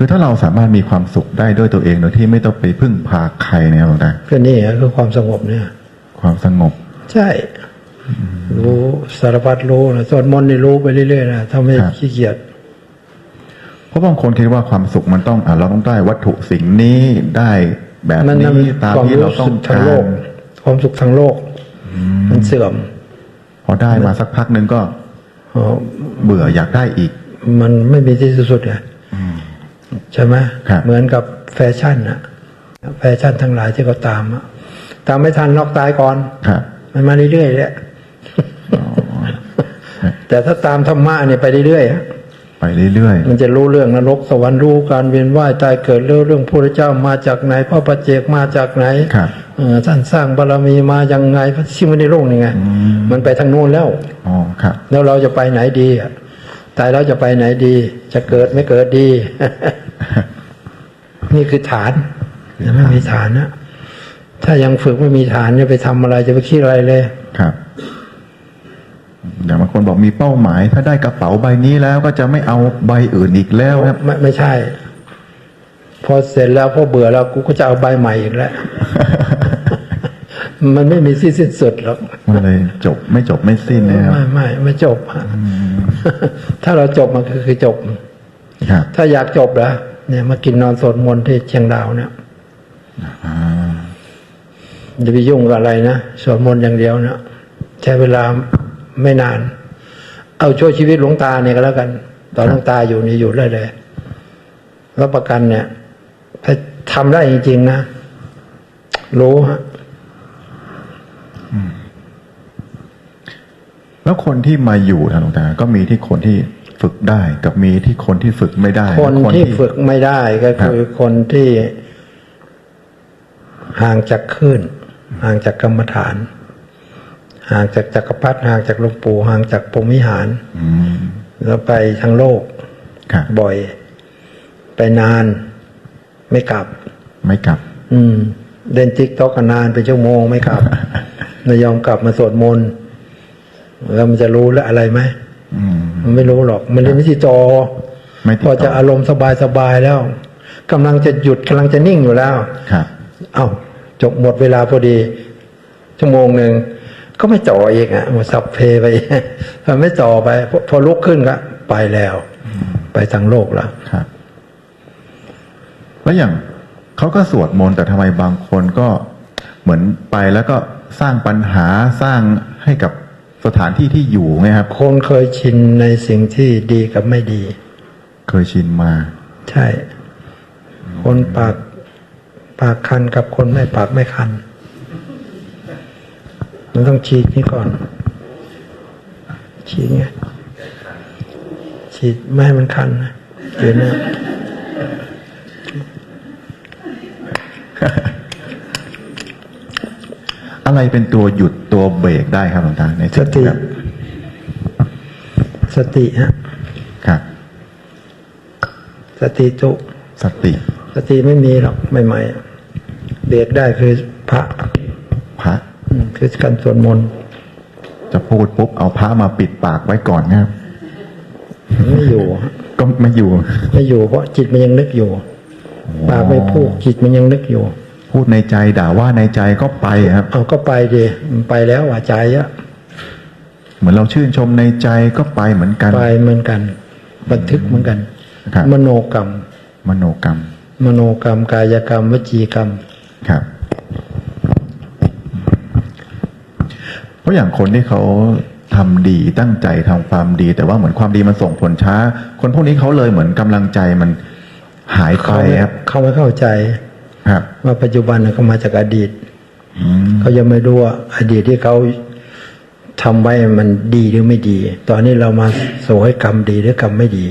คือถ้าเราสามารถมีความสุขได้ด้วยตัวเองโดยที่ไม่ต้องไปพึ่งพาใครเนี่ยหลวงตาก็นี่อะคือความสงบเนี่ย ความสงบ ใช่ รู้สารพัดรู้นะสวดมนต์นี่รู้ไปเรื่อยๆนะถ้าไม่ครับขี้เกียจเพราะบางคนคิดว่าความสุขมันต้องอะเราต้องได้วัตถุสิ่งนี้ได้แบบมันนี้ตามความที่เรารู้ต้อสึงกทางกาโลรกความสุขทางโลก มันเสื่อม พอได้มาสักพักหนึ่งก็อ๋อเบื่ออยากได้อีก มันไม่มีที่สุดไง ใช่ไหมครับเหมือนกับแฟชั่นอะแฟชั่นทั้งหลายที่เขาตามอะตามไม่ทันนอกตายก่อนครับมันมาเรื่อยๆเลยแต่ถ้าตามธรรมะเนี่ยไปเรื่อยๆอะไปเรื่อยมันจะรู้เรื่องนรกสวรรค์รู้การเวียนว่ายตายเกิดเรื่องเรื่องพระเจ้ามาจากไหนพระปัจเจกมาจากไหนครับเออท่านสร้างบารมีมายังไงพระชิมในโลกนี่ไงมันไปทางโน้นแล้วๆอ๋อครับ แล้วเราจะไปไหนดีอะ ตายแล้วจะไปไหนดี จะเกิดไม่เกิดดี นี่คือฐานยังไม่มีฐานนะถ้ายังฝึกไม่มีฐานจะไปทำอะไรจะไปคิดอะไรเลย ครับอย่างบางคนบอกมีเป้าหมาย ถ้าได้กระเป๋าใบนี้แล้วก็จะไม่เอาใบอื่นอีกแล้วครับไม่ไม่ใช่ พอเสร็จแล้วพอเบื่อแล้วกูก็จะเอาใบใหม่อีกแล้ว มันไม่มีที่สิ้นสุดหรอกมันเลยจบไม่จบไม่สิ้นนะครับไม่ไม่ไม่จบฮะถ้าเราจบมันคือคือจบครับถ้าอยากจบนะเนี่ยมากินนอนสวดมนต์ที่เชียงดาวเนี่ยอ่าอย่าไปยุ่งกับอะไรนะสวดมนต์อย่างเดียวนะใช้เวลาไม่นาน เอาช่วยชีวิตหลวงตาเนี่ยก็แล้วกัน ตอนหลวงตาอยู่นี่อยู่เลยเลยรับประกันเนี่ย ถ้าทำได้จริงๆนะรู้ฮะ แล้วคนที่มาอยู่นะหลวงตา ก็มีที่คนที่ฝึกได้กับมีที่คนที่ฝึกไม่ได้ คนที่ฝึกไม่ได้ก็คือคนที่ห่างจากคลื่นห่างจากกรรมฐาน ห่างจากจักรพรรดิห่างจากหลวงปู่ห่างจากปรหมวิหารอืมแล้วไปทางโลกครับบ่อย ไปนาน ไม่กลับ ไม่กลับ อืมเล่นติ๊กต็อกนานเป็นชั่วโมงไม่กลับ ไม่ยอมกลับมาสวดมนต์แล้วมันจะรู้แล้วอะไรไหมอืมมันไม่รู้หรอก มันเล่นไม่ที่จอไม่ติดพอต่จะอารมณ์สบายๆแล้วกำลังจะหยุดกำลังจะนิ่งอยู่แล้วครับ เอ้าจบหมดเวลาพอดี ชั่วโมงหนึ่งก็ไม่จ่ออีกอะหมดสับเพไปพอไม่จ่อไปพอพอลุกขึ้นก็ไปแล้ว ไปทางโลกแล้วครับแล้วอย่างเขาก็สวดมนต์แต่ทำไมบางคนก็เหมือนไปแล้วก็ สร้างปัญหาสร้างให้กับสถานที่ที่อยู่ไงครับ คนเคยชินในสิ่งที่ดีกับไม่ดี เคยชินมา ใช่ คนปากปากคันกับคนไม่ปากไม่คัน มันต้องฉีดนี่ก่อน ฉีดไงฉีดไม่ให้มันคันนะเดี๋ยวนะ อะไรเป็นตัวหยุดตัวเบรกได้ครับหลวงตาในสติครับสติฮะครับ สติตุสติ สติไม่มีหรอกใหม่ๆเบรกได้คือพระพระอืมคือการสวดมนต์จะพูดปุ๊บเอาพระมาปิดปากไว้ก่อนนะครับไม่อยู่ฮะก็ไม่อยู่ ไม่อยู่เพราะจิตมันยังนึกอยู่ปากไม่พูดจิตมันยังนึกอยู่ พูดในใจด่าว่าในใจก็ไปครับเอาก็ไปดิมันไปแล้วว่าใจอะเหมือนเราชื่นชมในใจก็ไปเหมือนกันไปเหมือนกัน บันทึกเหมือนกันครับมโนกรรม มโนกรรม มโนกรรม กายกรรม วจีกรรมครับเพราะอย่างคนที่เขาทำดีตั้งใจทำความดี แต่ว่าเหมือนความดีมันส่งผลช้า คนพวกนี้เขาเลยเหมือนกำลังใจมันหายไปเขาไม่ครับเขาไม่เข้าใจครับ ว่าปัจจุบันน่ะเขามาจากอดีตอืมเขายังไม่รู้ว่าอดีตที่เขาทำไว้มันดีหรือไม่ดี ตอนนี้เรามาสู่ให้กรรมดีหรือกรรมไม่ดี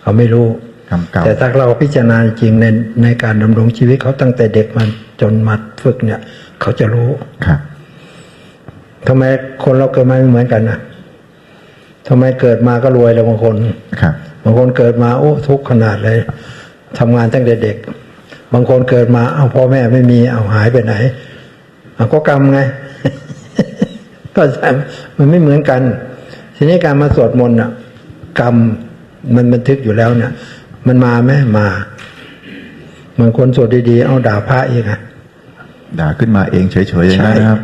เขาไม่รู้กรรมเก่าแต่ถ้าเราพิจารณาจริงในในการดำรงชีวิตเขาตั้งแต่เด็กมาจนมาฝึกเนี่ย เขาจะรู้ครับทำไมคนเราเกิดมาไม่เหมือนกันนะทำไมเกิดมาก็รวยแล้วบางคนครับบางคนเกิดมาโอ้ทุกข์ขนาดเลยทำงานตั้งแต่เด็ก บางคนเกิดมา เอาพ่อแม่ไม่มีเอาหายไปไหนเอาก็กรรมไงก็ใช่มันไม่เหมือนกัน ทีนี้การมาสวดมนต์อะ กรรมมันบันทึกอยู่แล้วเนี่ย มันมาไหมมาบางคนสวดดีๆเอาด่าพระอีกอะด่าขึ้นมาเองเฉยๆอย่างนั้นนะครับ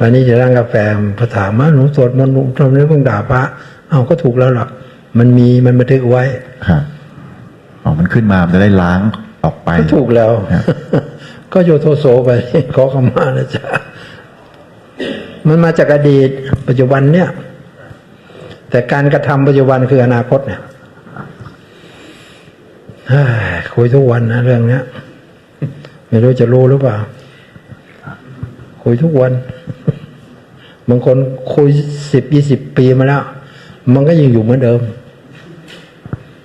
วันนี้จะร้านกาแฟพอถามว่าหนูสวดมนต์หนูทำไมเพิ่งด่าพระเอาก็ถูกแล้วหรอกมันมีมันบันทึกไว้ครับอ๋อมันขึ้นมามันจะได้ล้าง ออกไปก็ถูกแล้วครับก็โยโทโสไปขอขมานะจ๊ะมันมาจากอดีต ปัจจุบันเนี่ย แต่การกระทำปัจจุบันคืออนาคตเนี่ยเฮ้ยคุยทุกวันนะเรื่องเนี้ย ไม่รู้จะรู้หรือเปล่า คุยทุกวัน บางคนคุยสิบยี่สิบปีมาแล้ว มันก็ยังอยู่เหมือนเดิม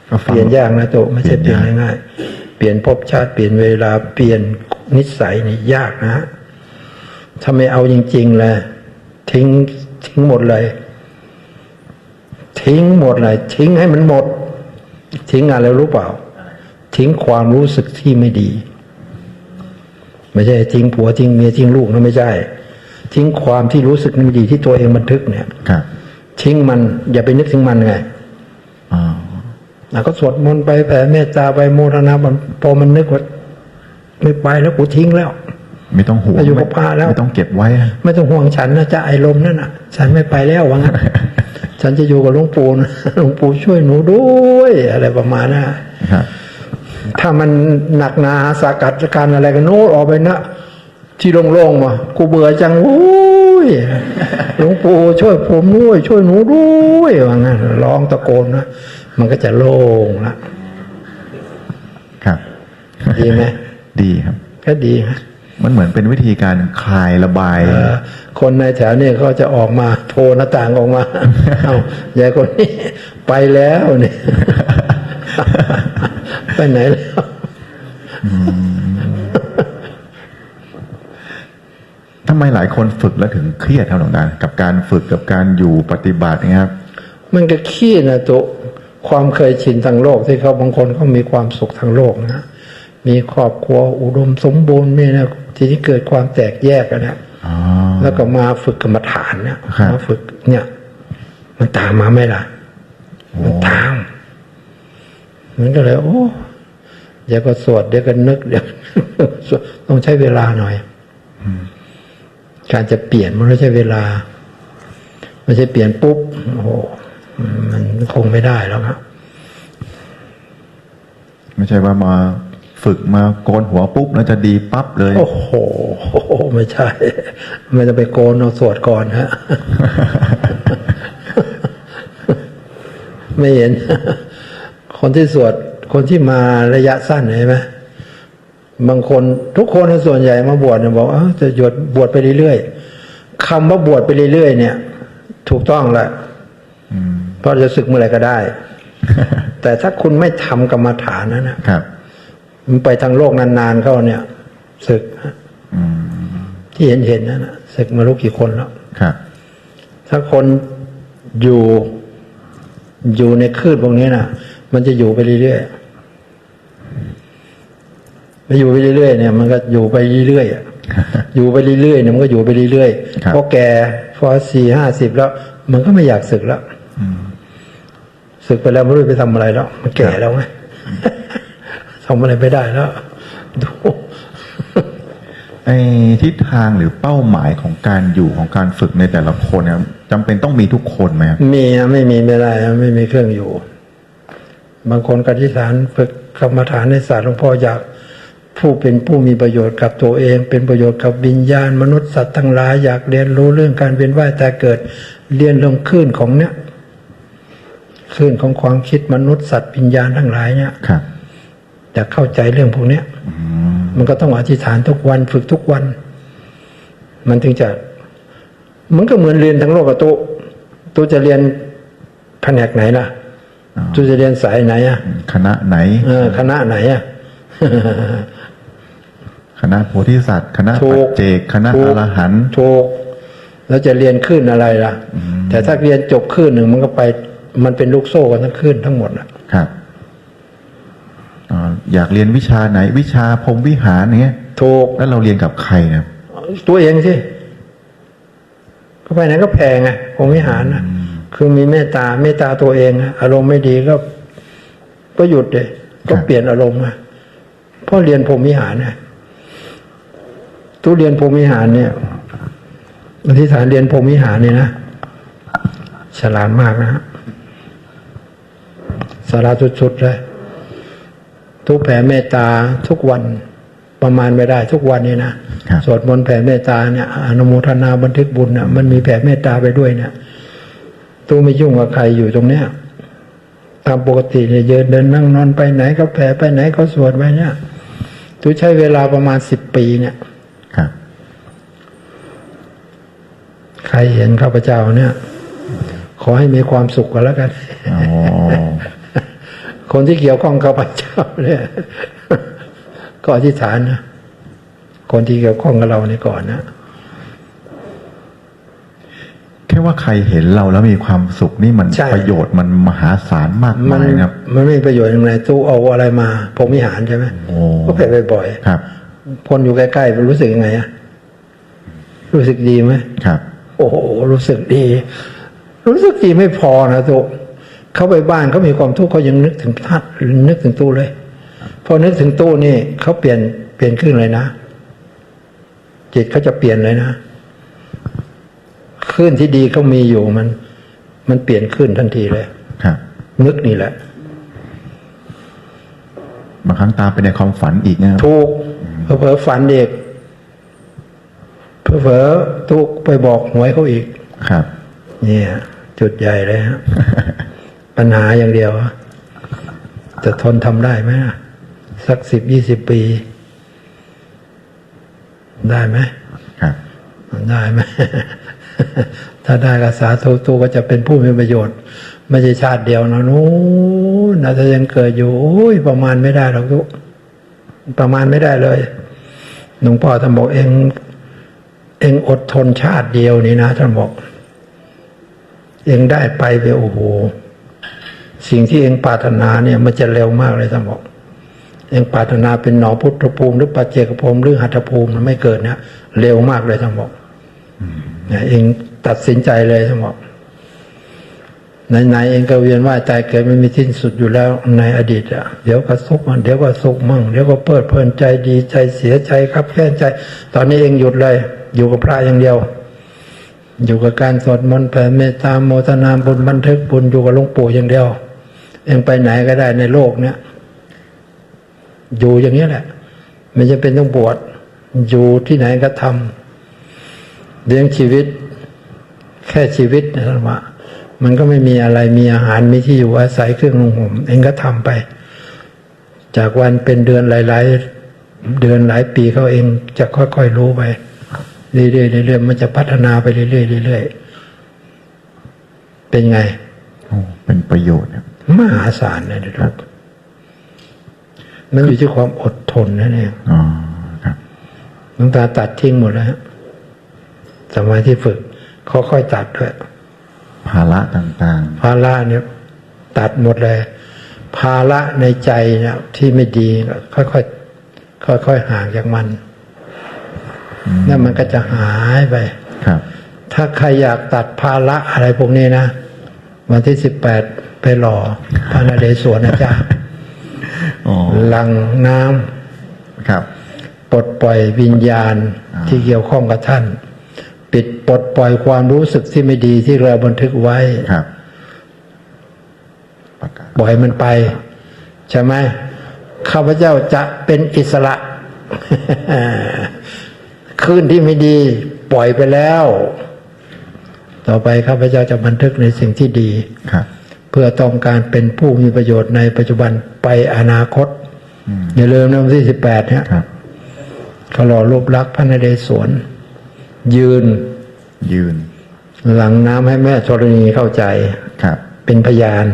ก็เปฟังลี่ยนยากนะโตไม่ใช่เปเปลี่ลี่ยยนนยากง่ายๆเป ลี่ยนภพชาติเปลี่ยนเวลาเปลี่ยนนิสัยนี่ยากนะฮะถ้าไม่เอาจริงๆเลยทิ้งทิ้งหมดเลย ทิ้งหมดเลย ทิ้งให้มันหมด ทิ้งอะไรรู้เปล่า ทิ้งความรู้สึกที่ไม่ดี ไม่ใช่ทิ้งผัวทิ้งเมียทิ้งลูกนะไม่ใช่ ทิ้งความที่รู้สึกไม่ดีที่ตัวเองบันทึกเนี่ยครับทิ้งมันอย่าไปนึกถึงมันไงอ๋อ อะก็สวดมนต์ไปแผ่เมตตาไปโมทนามันพอมันนึกว่าไม่ไปแล้วกูทิ้งแล้ว ไม่ต้องห่วงอายุกับพระแล้วไม่ต้องเก็บไว้นะไม่ต้องห่วงฉันนะจะไอลมนั่นน่ะ ฉันไม่ไปแล้วว่างั้นฉันจะอยู่กับหลวงปู่นะหลวงปู่ช่วยหนูด้วยอะไรประมาณนั้นน่ะครับถ้ามันหนักหนาสากัดการอะไรกันโน้ตออกไปนะที่โล่งๆมากูเบื่อจังโอ้ยหลวงปู่ช่วยผมด้วยช่วยหนูด้วยว่างั้นร้องตะโกนนะ มันก็จะโล่งละครับ ดีไหมดีครับ ก็ดีนะมันเหมือนเป็นวิธีการคลายระบายเอ่อคนในแถวเนี่ยเขาจะออกมาโทรหน้าต่างออกมา เอายายคนนี้ไปแล้วเนี่ยไปไหนแล้วทำไมหลายคนฝึกแล้วถึงเครียดครับหลวงตากับการฝึกกับการอยู่ปฏิบัตินะครับ มันก็ขี้นะตัว ความเคยชินทางโลกที่เขาบางคนเขามีความสุขทางโลกนะมีครอบครัวอุดมสมบูรณ์มีนะทีนี้เกิดความแตกแยกกันนะอ๋อแล้วก็มาฝึกกรรมฐานเนี่ยครับมาฝึกเนี่ย มันตามมาไหมล่ะ มันตามมันก็เลยโอ้เดี๋ยวก็สวดเดี๋ยวก็นึกเดี๋ยวสวดต้องใช้เวลาหน่อยการจะเปลี่ยนมันไม่ใช่เวลา ไม่ใช่เปลี่ยนปุ๊บโอ้โห มันคงไม่ได้แล้วครับไม่ใช่ว่ามาฝึกมาโกนหัวปุ๊บแล้วจะดีปั๊บเลย โอ้โห ไม่ใช่ ไม่ต้องไปโกนเอาสวดก่อนฮะ ไม่เห็น คนที่สวด คนที่มาระยะสั้นเห็นไหมบางคนทุกคนส่วนใหญ่มาบวชเนี่ยบอกเอ้าจะหยดบวชไปเรื่อยๆคำว่าบวชไปเรื่อยๆเนี่ย ถูกต้องแหละเพ ราะจะศึกเมื่อไหร่ก็ได้ แต่ถ้าคุณไม่ทำกรรมฐานนั้นนะครับ มันไปทางโลกนานๆเข้าเนี่ยศึกอืมที่เห็นเห็นๆนั่นนะศึกมารู้กี่คนแล้วครับ ถ้าคนอยู่อยู่ในคลื่นพวกนี้นะมันจะอยู่ไปเรื่อยๆไม่อยู่ไปเรื่อยๆเนี่ย มันก็อยู่ไปเรื่อยๆอะอยู่ไปเรื่อยๆเนี่ยมันก็อยู่ไปเรื่อยครับๆพอแก่พอสี่ห้าสิบแล้ว มันก็ไม่อยากศึกแล้ว ศึกไปแล้วไม่รู้ไปทำอะไรแล้วมันแก่แล้วไงทำอะไรไม่ได้แล้วดูไอ้ทิศทางหรือเป้าหมายของการอยู่ของการฝึกในแต่ละคนเนี่ยจำเป็นต้องมีทุกคนไหมครับมีนะไม่มีไม่ได้นะไม่มีเครื่องอยู่ บางคนกติฐานฝึกกรรมฐานในศาสตร์หลวงพ่ออยากผู้เป็นผู้มีประโยชน์กับตัวเอง เป็นประโยชน์กับวิญญาณ มนุษย์สัตว์ทั้งหลายอยากเรียนรู้เรื่องการเวียนว่ายแต่เกิด เรียนลงคลื่นของเนี้ย คลื่นของความคิดมนุษย์สัตว์วิญญาณทั้งหลายเนี่ยครับจะเข้าใจเรื่องพวกเนี้ยอืมมันก็ต้องอธิษฐานทุกวันฝึกทุกวัน มันถึงจะมันก็เหมือนเรียนทั้งโลกกับตุตุจะเรียนแผนกไหนล่ะตุจะเรียนสายไหนอะคณะไหนเออคณะไหนอะคณะโพธิสัตว์ คณะถูปัจกเจกคณะถูอกรหันต์ถูกแล้วจะเรียนขึ้นอะไรล่ะ แต่ถ้าเรียนจบขึ้นหนึ่งมันก็ไป มันเป็นลูกโซ่กันทั้งขึ้นทั้งหมดอะครับอ๋ออยากเรียนวิชาไหน วิชาพรหมวิหารเนี้ยถูกแล้วเราเรียนกับใครเนะตัวเองสิก็ไปไหนก็แพงไงองค์วิหารนะคือมีเมตตาเมตตาตัวเองอะอารมณ์ไม่ดีก็ก็หยุดเลยก็เปลี่ยนอารมณ์ไงเพราะเรียนพรหมวิหารไงทุเรียนพรหมวิหารเนี่ยอธิษฐานเรียนพรหมวิหารเนี่ยนะฉลาดมากนะฮะ สาระสุดๆเลยทุกแผ่เมตตาทุกวันประมาณไม่ได้ทุกวันนี้นะครับสวดมนต์แผ่เมตตาเนี่ยอนุโมทนาบันทึกบุญเนี่ยมันมีแผ่เมตตาไปด้วยเนี่ยตู้ไม่ยุ่งกับใครอยู่ตรงเนี้ยตามปกติเนี่ยเดินเดินนั่งนอนไปไหนก็แผ่ไปไหนก็สวดไปเนี่ยตูใช้เวลาประมาณสิบปีเนี่ยครับใครเห็นข้าพเจ้าเนี่ย ขอให้มีความสุขกันแล้วกันอ๋อ คนที่เกี่ยวข้องกับพระเจ้าเนี่ยก็อธิษฐานนะคนที่เกี่ยวข้องกับเราในยก่อนนะแค่ว่าใครเห็นเราแล้วมีความสุขนี่มันใช่ประโยชน์มันมหาศาลมากมัมายนะครับ มันไม่มีประโยชน์อย่างไรตู้เอาอะไรมาพรหมวิหารใช่ไหมโอ้ก็แผ่บ่อยครับๆคนอยู่ใกล้ๆมันรู้สึกยังไงอะรู้สึกดีไหมครับ โอ้โหรู้สึกดี รู้สึกดีไม่พอนะตู้ เขาไปบ้านเขามีความทุกข์เขายังนึกถึงทัดนึกถึงตู้เลย พอนึกถึงตู้นี่เขาเปลี่ยนเปลี่ยนครึ่งเลยนะ จิตเขาจะเปลี่ยนเลยนะคลื่นที่ดีเขามีอยู่มัน มันเปลี่ยนคลื่นทันทีเลยครับนึกนี่แหละบางครั้งตามไปในความฝันอีกนะครับถูกเผลอๆฝันเด็กเผลอๆทุกไปบอกหวยเขาอีก ครับ เนี่ย จุดใหญ่เลยฮะ ปัญหาอย่างเดียวอะจะทนทำได้ไหมอะสักสิบยี่สิบปี ได้ไหมครับได้ไหมถ้าได้ก็สาธุตูก็จะเป็นผู้มีประโยชน์ ไม่ใช่ชาติเดียวนะนู้นนะถ้ายังเกิดอยู่โอ้ยประมาณไม่ได้หรอกทุกประมาณไม่ได้เลยหลวงพ่อท่านบอกเองเองอดทนชาติเดียวนี่นะท่านบอก เองได้ไปไปโอ้โห สิ่งที่เองปรารถนาเนี่ยมันจะเร็วมากเลยท่านบอก เองปรารถนาเป็นหนอพุทธภูมิหรือปัจเจกภูมิหรือหัตถภูมิมันไม่เกิดนะเร็วมากเลยท่านบอกเนี่ยเองตัดสินใจเลยท่านบอกไหนๆเองก็เวียนว่ายตายเกิดไม่มีที่สุดอยู่แล้วในอดีตอะเดี๋ยวก็สุขมั่งเดี๋ยวก็สุขมั่งเดี๋ยวก็เพลิดเพลินใจดีใจเสียใจครับแค้นใจ ตอนนี้เองหยุดเลย อยู่กับพระอย่างเดียว อยู่กับการสวดมนต์แผ่เมตตาโมทนาบุญบันทึกบุญอยู่กับหลวงปู่อย่างเดียว เองไปไหนก็ได้ในโลกเนี้ยอยู่อย่างนี้แหละไม่จำเป็นต้องบวชอยู่ที่ไหนก็ทำเลี้ยงชีวิต แค่ชีวิตนะท่านว่ามันก็ไม่มีอะไรมีอาหารมีที่อยู่อาศัยเครื่องนุ่งห่มเองก็ทำไป จากวันเป็นเดือนหลาย ๆ เดือนหลายปีเขาเองจะค่อยๆรู้ไปเรื่อยๆเรื่อยๆมันจะพัฒนาไปเรื่อยๆเรื่อยๆเป็นไงเป็นประโยชน์ครับ มหาศาลนะทุกมันอยู่ที่ความอดทนนั่นเองอ๋อครับหลวงตาตัดทิ้งหมดแล้วฮะสมัยที่ฝึกค่อยๆตัดด้วย ภาระต่างภาระเนี่ย ตัดหมดเลย ภาระในใจเนี่ยที่ไม่ดีก็ค่อยๆค่อยๆห่างจากมันแล้วมันก็จะหายไปๆครับ ถ้าใครอยากตัดภาระอะไรพวกนี้นะวันที่สิบแปด ไปหล่อพระนเรศวรนะจ๊ะอ๋อหลังน้ครับำปลดปล่อยวิญญาณอ่าที่เกี่ยวข้องกับท่าน ปิดปลดปล่อยความรู้สึกที่ไม่ดีที่เราบันทึกไว้ครับประกาศปล่อยมันไป ใช่ไหมข้าพเจ้าจะเป็นอิสระคลื่นที่ไม่ดีปล่อยไปแล้ว ต่อไปข้าพเจ้าจะบันทึกในสิ่งที่ดีครับเพื่อต้องการเป็นผู้มีประโยชน์ในปัจจุบันไปอนาคตอืมอย่าลืมนะวันที่สิบแปดเนี่ยครับเขาหล่อรูปลักษณ์พระนเรศวรยืน ยืน หลังน้ำให้แม่ธรณีเข้าใจครับ เป็นพยาน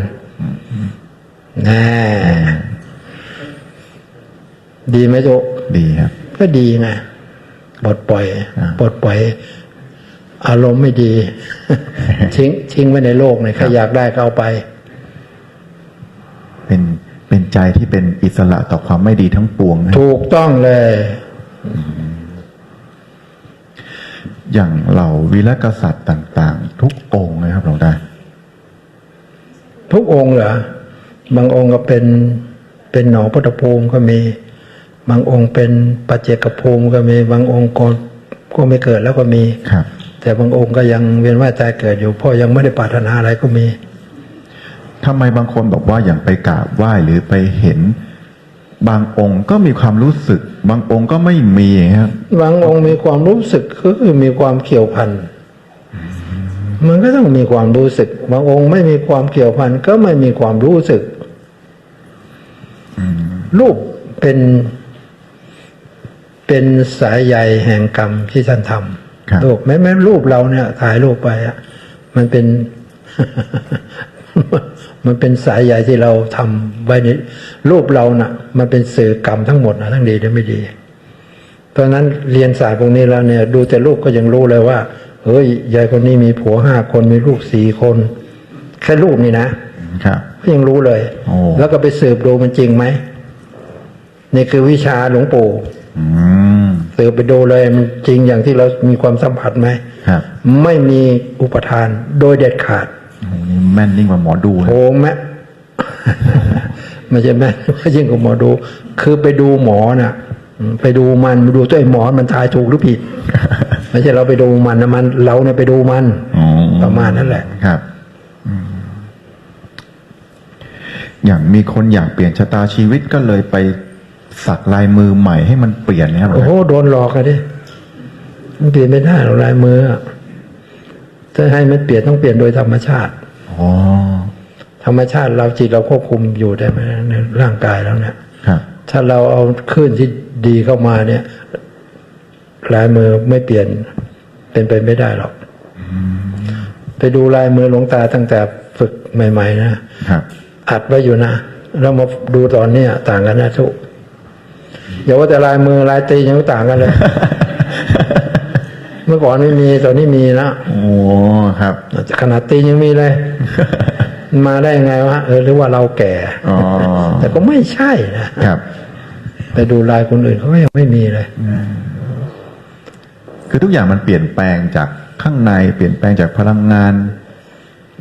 แน่ดีไหมโจดีครับ ก็ดีไงปลดปล่อยอ่าปลดปล่อยอารมณ์ไม่ดี ทิ้งทิ้งไว้ในโลกเนี่ยใครอยากได้ก็เอาไปเป็น เป็นใจที่เป็นอิสระต่อความไม่ดีทั้งปวงนะถูกต้องเลย อย่างเหล่าวีรกษัตริย์ต่าง ๆ ทุกองค์นะครับหลวงตาทุกองค์เหรอบางองค์ก็เป็นเป็นหนองพุทธภูมิก็มี บางองค์เป็นปัจเจกภูมิก็มี บางองค์ก็ก็ไม่เกิดแล้วก็มีครับ แต่บางองค์ก็ยังเวียนว่ายตายเกิดอยู่เพราะยังไม่ได้ปรารถนาอะไรก็มี ทำไมบางคนบอกว่าอย่างไปกราบไหว้หรือไปเห็น บางองค์ก็มีความรู้สึก บางองค์ก็ไม่มีครับบางองค์มีความรู้สึกก็คือมีความเกี่ยวพันมันก็ต้องมีความรู้สึก บางองค์ไม่มีความเกี่ยวพันก็ไม่มีความรู้สึกรูปเป็น เป็นสายใยแห่งกรรมที่ท่านทครับำรูปแม้แม้รูปเราเนี่ยถ่ายรูปไปอะมันเป็น มันเป็นสายใยที่เราทำไว้ในรูปเราน่ะ มันเป็นสื่อกรรมทั้งหมดนะทั้งดีและไม่ดี เพราะฉะนั้นเรียนศาสตร์พวกนี้แล้วเนี่ย ดูแต่รูปก็ยังรู้เลยว่า เฮ้ยยายคนนี้มีผัวห้าคนมีลูกสี่คน แค่รูปนี่นะครับก็ยังรู้เลยโอ้แล้วก็ไปสืบดูมันจริงไหมนี่คือวิชาหลวงปู่อืมสืบไปดูเลยมันจริงอย่างที่เรามีความสัมผัสไหมครับไม่มีอุปทานโดยเด็ดขาดโอ้โหนี่ แม่นยิ่งกว่าหมอดูนะโอ้แม่ไม่ใช่แม่ยิ่งกว่าหมอดู คือไปดูหมอน่ะอืมไปดูมันไปดูตัวไอ้หมอมันทายถูกหรือผิด ไม่ใช่เราไปดูมันนะมัน เราเนี่ยไปดูมันอ๋อประมาณนั้นแหละครับอืมอย่างมีคนอยากเปลี่ยนชะตาชีวิตก็เลยไปสักลายมือใหม่ให้มันเปลี่ยนนะครับโอ้โหโดนหลอกอะดิมันเปลี่ยนไม่ได้หรอกลายมืออะถ้าให้มันเปลี่ยนต้องเปลี่ยนโดยธรรมชาติ อ๋อธรรมชาติเราจิตเราควบคุมอยู่ได้ไหมในร่างกายแล้วเนี่ยครับถ้าเราเอาคลื่นที่ดีเข้ามาเนี่ยลายมือไม่เปลี่ยนเป็นไปไม่ได้หรอกไปดูลายมือหลวงตาตั้งแต่ฝึกใหม่ ๆ นะครับอัดไว้อยู่นะแล้วมาดูตอนเนี้ยต่างกันนะทุกอย่าว่าแต่ลายมือลายตีนยังต่างกันเลยเมื่อก่อนไม่มีตอนนี้มีนะโอ้ครับขนาดตีนยังมีเลยมาได้ยังไงวะเออหรือว่าเราแก่อ๋อแต่ก็ไม่ใช่นะครับ ไปดูลายคนอื่นเขาก็ยังไม่มีเลยคือทุกอย่างมันเปลี่ยนแปลงจากข้างในเปลี่ยนแปลงจากพลังงาน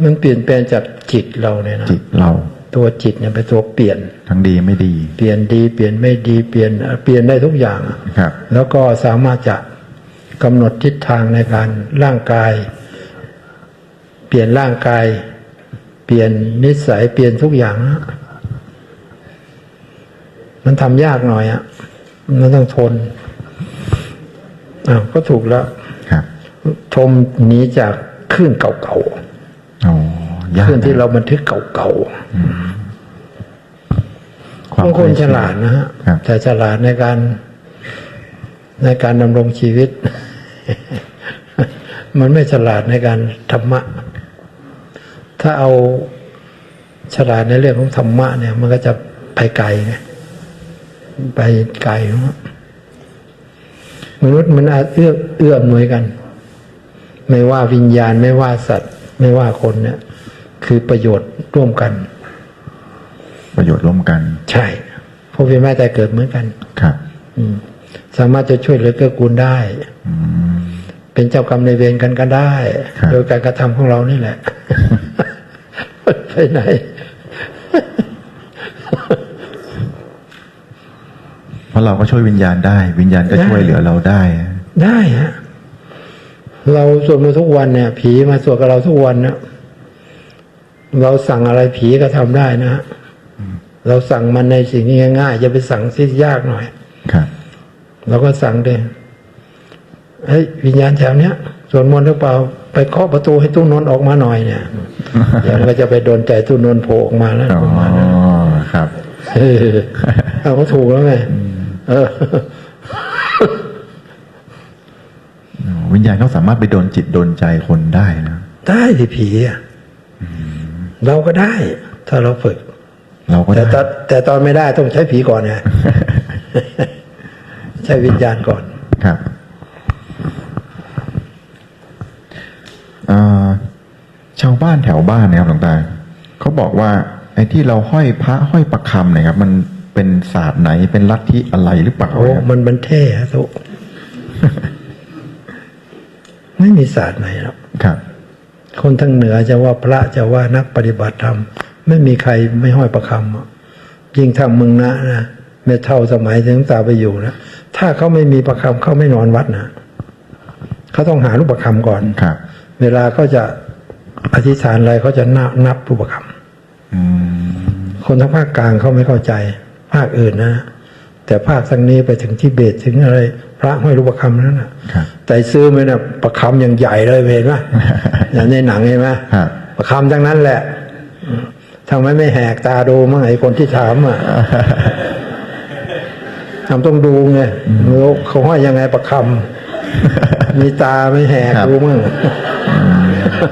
มันเปลี่ยนแปลงจากจิตเราเนี่ยนะจิตเรา ตัวจิตเนี่ยเป็นตัวเปลี่ยนทั้งดีไม่ดี เปลี่ยนดี เปลี่ยนไม่ดีเปลี่ยนเปลี่ยนได้ทุกอย่างอะครับ แล้วก็สามารถจะ กำหนดทิศทางในการร่างกาย เปลี่ยนร่างกาย เปลี่ยนนิสัยเปลี่ยนทุกอย่างนะมันทำยากหน่อยอะมันต้องทนอ้าวก็ถูกแล้วครับชมหนีจากคลื่นเก่าอ๋อๆยากคลื่นที่เราบันทึกเก่าคๆวามบางคนเยฉชิลาดนะฮะครับแต่ฉลาดในการในการดำรงชีวิต มันไม่ฉลาดในการธรรมะ ถ้าเอาฉลาดในเรื่องของธรรมะเนี่ย มันก็จะไปไกลไงไปไกลเนอะมนุษย์มันอาจเอื้อเอื้อมหน่วยกัน ไม่ว่าวิญญาณไม่ว่าสัตว์ ไม่ว่าคนเนี่ย คือประโยชน์ร่วมกัน ประโยชน์ร่วมกัน ใช่พวกเวียนว่ายตายเกิดเหมือนกัน ครับ อืม สามารถจะช่วยเหลือเกื้อกูลได้อืม เป็นเจ้ากรรมในายเวรกันก็ได้ครับโดยการกระทำของเรานี่แหละไปไหนเพราะเราก็ช่วยวิญญาณได้ วิญญาณก็ได้ช่วยเหลือเราได้ ได้ฮะเราสวดมาทุกวันเนี่ย ผีมาสวดกับเราทุกวันนะเราสั่งอะไรผีก็ทำได้นะฮะเราสั่งมันในสิ่งที่ง่ายๆอย่าไปสั่งที่ยากหน่อย ครับ เราก็สั่งเดง เฮ้ยวิญญาณแถวเนี้ยสวดมนต์หรือเปล่า ไปเคาะประตูให้ตู้นนท์ออกมาหน่อยเนี่ยเดี๋ยวมันก็จะไปโดนใจตู้นนท์โผล่ออกมาแล้วอ๋อประมาณนั้นครับเออเอาก็ถูกแล้วไงเออวิญญาณเขาสามารถไปโดนจิตโดนใจคนได้นะได้สิผีอะเราก็ได้ ถ้าเราฝึก เราก็แต่ได้ตอนแต่ตอนไม่ได้ต้องใช้ผีก่อนไงใช้วิญญาณก่อนครับเอ่อชาว บ้านแถวบ้านเนะครับหลวงตาเขาบอกว่า ไอ้ที่เราห้อยพระห้อยประคำเนี่ยครับ มันเป็นศาสตร์ไหนเป็นลัทธิอะไรหรือเปล่าโอ้ครับมันมันเท่ฮะทุกไม่มีศาสตร์ไหนหรอกครับ คนทั้งเหนือจะว่าพระจะว่านักปฏิบัติธรรม ไม่มีใครไม่ห้อยประคำอะยิ่งทำมึงนะนะไม่เท่าสมัยที่หลวงตาไปอยู่นะถ้าเขาไม่มีประคำเขาไม่นอนวัดนะเขาต้องหารูปประคำก่อนครับ เวลาเขาจะ อธิษฐานอะไรเขาจะนับนับรูปประคำอืมคนทางภาคกลางเขาไม่เข้าใจ ภาคอื่นนะ แต่ภาคทางนี้ไปถึงทิเบตถึงอะไร พระห้อยรูปประคำนั้นนะครับแต่ซื้อไหมนะประคำอย่างใหญ่เลยเห็นไหมอย่างในหนังเห็นไหมครับประคำทั้งนั้นแหละอืมทำไมไม่แหกตาดูมั่งไอ้คนที่ถามอะทำต้องดูไงไม่รู้เขาห้อยยังไงประคำมีตาไม่แหกครับดูมั่งเอาก็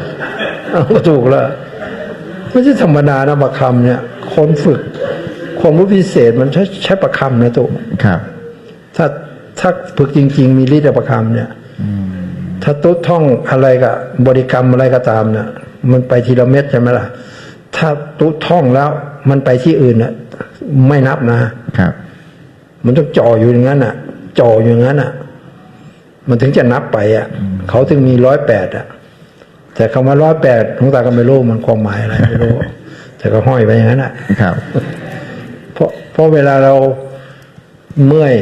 ถูกแล้วไม่ใช่ธรรมดานะประคำเนี่ยคนฝึกความรู้พิเศษมันใช้ใช้ประคำนะตุครับ ถ้าถ้าฝึกจริง ๆ มีฤทธิ์ประคำเนี่ยถ้าตุ๊ท่องอะไรกับบริกรรมอะไรก็ตามเนี่ยมันไปทีละเม็ดใช่ไหมล่ะ ถ้าตุ๊ท่องแล้ว มันไปที่อื่นน่ะ ไม่นับนะครับ มันต้องจ่ออยู่อย่างนั้นอะ จ่ออยู่อย่างนั้นอะ มันถึงจะนับไปอะ เขาถึงมีร้อยแปดอะ แต่คำว่าร้อยแปดหลวงตาก็ไม่รู้มันความหมายอะไรไม่รู้ แต่ก็ห้อยไปอย่างนั้นอะครับ เพราะเพราะเวลาเราเมื่อย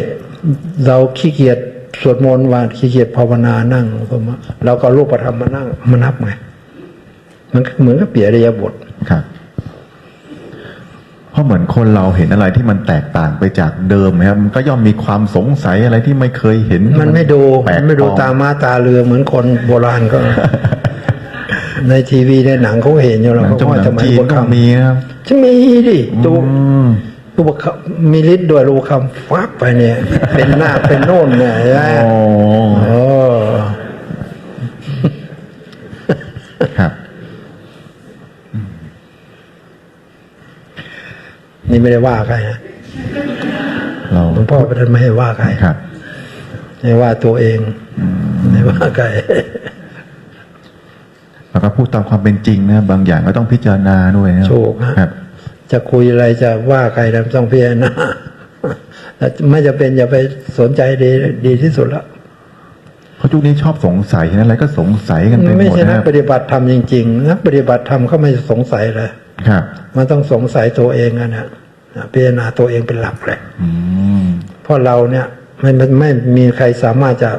เราขี้เกียจสวดมนต์วานขี้เกียจภาวนานั่งก็มาเราก็รูปธรรมมานั่งมานับไงมันก็เหมือนกับเปลี่ยนอริยบทครับเพราะเหมือนคนเราเห็นอะไรที่มันแตกต่างไปจากเดิมนะครับมันก็ย่อมมีความสงสัยอะไรที่ไม่เคยเห็น มันไม่ดูแปลมักนไม่ดูปลอตามาตาเรือเหมือนคนโบราณก็ ในทีวีในหนังเขาเห็นอยู่หแล้วนังเขาจงว่าหนัสงมัยจีนบนก็คำมีนะครับจะมีดิดูอืมรูปคำมีฤทธิ์ด้วยรูปคำฟับไปเนี่ย เป็นหน้าเป็นโน่นเนี่ยเห็นไหมโอ้โอ้ครับ นี่ไม่ได้ว่าใครนะเราหลวงพ่อท่านไม่ให้ว่าใครครับให้ว่าตัวเองไม่ว่าใคร แล้วก็พูดตามความเป็นจริงนะบางอย่างก็ต้องพิจารณาด้วยนะถูกฮะครับ จะคุยอะไรจะว่าใครเราต้องพิจารณาแล้วไม่จะเป็นอย่าไปสนใจดีดีที่สุดแล้วเพราะยุคนี้ชอบสงสัยนะอะไรก็สงสัยกันไปหไม่มดใช่นะนัคกรับปฏิบัติธรรมจริงๆนักปฏิบัติธรรมเขาไม่สงสัยเลยครับ มันต้องสงสัยตัวเองอะนะพิจารณาตัวเองเป็นหลักเลยอืมเพราะเราเนี่ยไม่ไม่ไม่มีใครสามารถจะ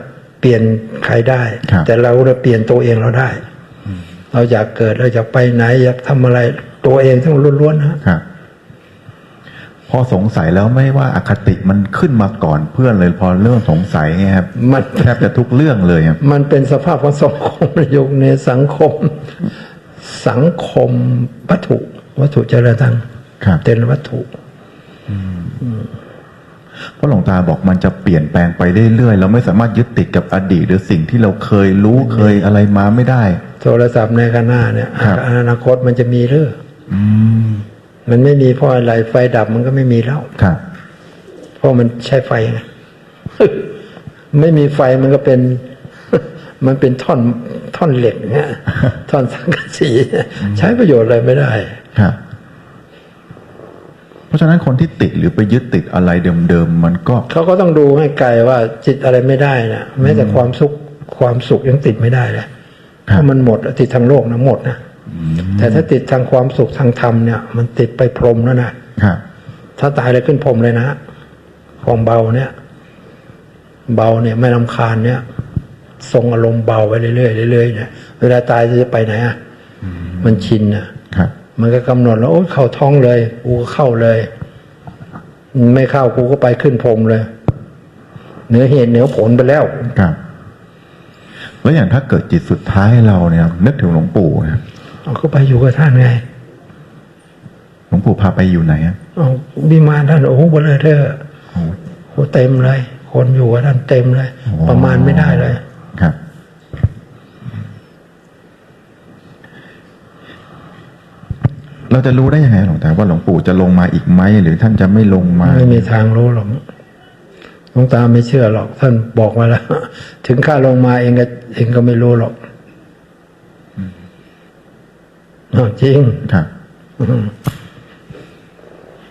เปลี่ยนใครได้ครับแต่เราจะเปลี่ยนตัวเองเราได้ เราอยากเกิดเราอยากไปไหน อยากทำอะไร ตัวเองทั้งล้วนๆนะครับพอสงสัยแล้วไม่ว่าอคติมันขึ้นมาก่อนเพื่อนเลยพอเริ่มสงสัยไงครับมันแทบจะทุกเรื่องเลยครับมันเป็นสภาพของสังคมในยุคนี้สังคม สังคมวัตถุ วัตถุเจริญทางครับเป็นวัตถุ เพราะหลวงตาบอกมันจะเปลี่ยนแปลงไปเรื่อยๆ เราไม่สามารถยึดติดกับอดีต หรือสิ่งที่เราเคยรู้เคยอะไรมาไม่ได้ โทรศัพท์ในข้างหน้าเนี่ยครับอนาคตมันจะมีหรืออืมมันไม่มีเพราะอะไรไฟดับมันก็ไม่มีแล้วครับเพราะมันใช้ไฟไงไม่มีไฟมันก็เป็น มันเป็นท่อนท่อนเหล็กเงี้ยท่อนสังกะสีใช้ประโยชน์อะไรไม่ได้ครับ เพราะฉะนั้นคนที่ติดหรือไปยึดติดอะไรเดิมๆมันก็เขาก็ต้องดูให้ไกลว่าจิตอะไรไม่ได้นะแม้แต่ความสุขความสุขยังติดไม่ได้เลยครับเพราะมันหมดติดทางโลกนะหมดนะแต่ถ้าติดทางความสุขทางธรรมเนี่ยมันติดไปพรหมแล้วนะครับถ้าตายเลยขึ้นพรหมเลยนะความเบาเนี่ย เบาเนี่ยไม่ลำคาญเนี่ย ทรงอารมณ์เบาไปเรื่อยๆเรื่อยๆเนี่ยเวลาตายจะไปไหนอะมันชินอะครับ มันก็กำหนดแล้วโอ้ยเข้าท้องเลย กูก็เข้าเลย ไม่เข้ากูก็ไปขึ้นพรมเลย เหนือเหตุเหนือผลไปแล้วครับแล้วอย่างถ้าเกิดจิตสุดท้ายเราเนี่ย นึกถึงหลวงปู่นะครับเอาก็ไปอยู่กับท่านไงหลวงปู่พาไปอยู่ไหนอะเอาบิมานท่านโอ้โหเบลอเธอโอ้โอ้เต็มเลย คนอยู่กับท่านเต็มเลย ประมาณไม่ได้เลย ครับ เรา จะรู้ได้ยังไงหลวงตาว่าหลวงปู่จะลงมาอีกไหมหรือท่านจะไม่ลงมา ไม่มีทางรู้หรอกหลวงตาไม่เชื่อหรอก ท่านบอกมาแล้ว ถึงข้าลงมาเองก็เองก็ไม่รู้หรอกอ้าวจริงครับ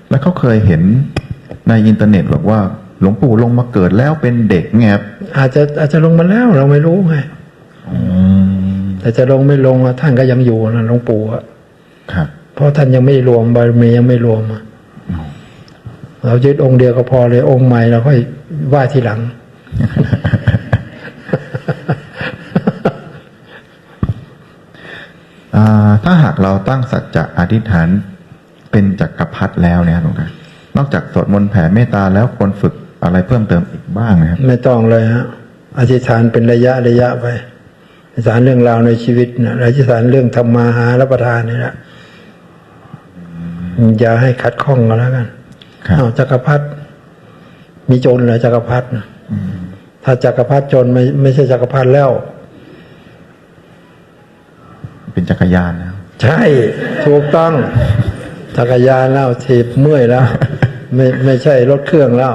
แล้วเขาเคยเห็นในอินเทอร์เน็ตบอกว่า หลวงปู่ลงมาเกิดแล้วเป็นเด็กไงครับอาจจะอาจจะลงมาแล้วเราไม่รู้ไงอืมแต่จะลงไม่ลงอะท่านก็ยังอยู่นะหลวงปู่อะครับ เพราะท่านยังไม่รวมบารมียังไม่รวมอะเรายึดองค์เดียวก็พอเลยองค์ใหม่เราค่อยไหว้ทีหลังอ่าถ้าหากเราตั้งสัจจะอธิษฐานเป็นจักรพรรดิแล้วเนี่ยครับหลวงตานอกจากสวดมนต์แผ่เมตตาแล้วควรฝึกอะไรเพิ่มเติมอีกบ้างนะครับ ไม่ต้องเลยฮะอธิษฐานเป็นระยะระยะไปอธิษฐานเรื่องราวในชีวิตนะอธิษฐานเรื่องธรรมาหารับประทานนี่แหละ อย่าให้ขัดข้องกันแล้วกันครับอ้าวจักรพรรดิมีโจรเหรอจักรพรรดิน่ะถ้าจักรพรรดิจนไม่ไม่ใช่จักรพรรดิแล้ว เป็นจักรยานนะครับใช่ ถูกต้อง จักรยานแล้วถีบเมื่อยแล้ว ไม่ไม่ใช่รถเครื่องแล้ว